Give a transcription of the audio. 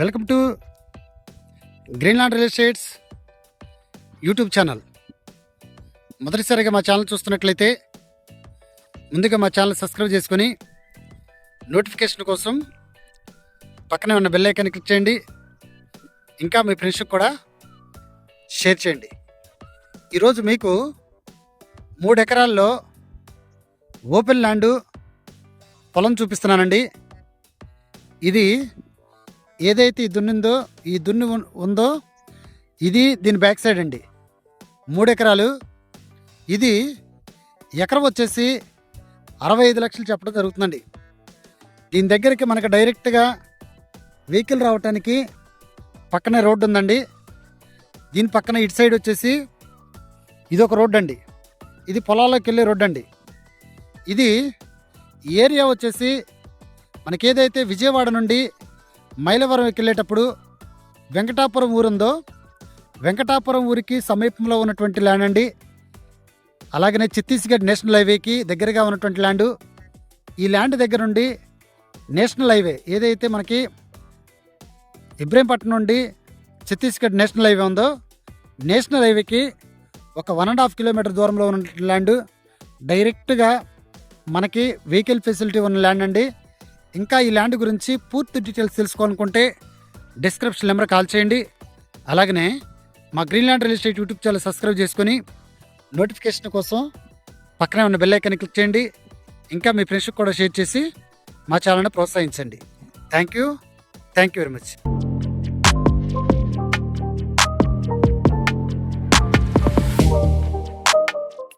Welcome to Greenland real estates YouTube channel. మొదటిసారిగా మా channel చూస్తున్నట్లయితే ముందుగా మా ఛానల్ సబ్స్క్రైబ్ చేసుకొని నోటిఫికేషన్ కోసం పక్కనే ఉన్న బెల్ ఐకాన్ క్లిక్ చేయండి. ఇంకా మీ ఫ్రెండ్స్కి కూడా షేర్ చేయండి. ఈరోజు మీకు మూడు ఎకరాల్లో ఓపెన్ ల్యాండు పొలం చూపిస్తున్నానండి. ఇది ఏదైతే ఈ దున్నిందో ఈ దున్ని ఉందో ఇది దీని బ్యాక్ సైడ్ అండి. మూడు ఎకరాలు. ఇది ఎకరం వచ్చేసి అరవై ఐదు లక్షలు చెప్పడం జరుగుతుందండి. దీని దగ్గరికి మనకు డైరెక్ట్గా వెహికల్ రావటానికి పక్కనే రోడ్డు ఉందండి. దీని పక్కన ఇటు సైడ్ వచ్చేసి ఇది ఒక రోడ్డు అండి ఇది పొలాల్లోకి వెళ్ళే రోడ్డు అండి ఇది ఏరియా వచ్చేసి మనకేదైతే విజయవాడ నుండి మైలవరంకి వెళ్ళేటప్పుడు వెంకటాపురం ఊరుందో వెంకటాపురం ఊరికి సమీపంలో ఉన్నటువంటి ల్యాండ్ అండి. అలాగనే ఛత్తీస్గఢ్ నేషనల్ హైవేకి దగ్గరగా ఉన్నటువంటి ల్యాండ్ ఈ ల్యాండ్ దగ్గర నుండి నేషనల్ హైవే ఏదైతే మనకి ఇబ్రహీంపట్నం నుండి ఛత్తీస్గఢ్ నేషనల్ హైవే ఉందో నేషనల్ హైవేకి ఒక వన్ అండ్ హాఫ్ కిలోమీటర్ దూరంలో ఉన్న ల్యాండ్ డైరెక్ట్గా మనకి వెహికల్ ఫెసిలిటీ ఉన్న ల్యాండ్ అండి. ఇంకా ఈ ల్యాండ్ గురించి పూర్తి డీటెయిల్స్ తెలుసుకోవాలనుకుంటే డిస్క్రిప్షన్ నెంబర్ కాల్ చేయండి. అలాగనే మా Green Land real estate YouTube channel subscribe చేసుకొని నోటిఫికేషన్ కోసం పక్కనే ఉన్న బెల్ ఐకాన్ని క్లిక్ చేయండి. ఇంకా మీ ఫ్రెండ్స్కి కూడా షేర్ చేసి మా ఛానల్ని ప్రోత్సహించండి. Thank you. Thank you very much.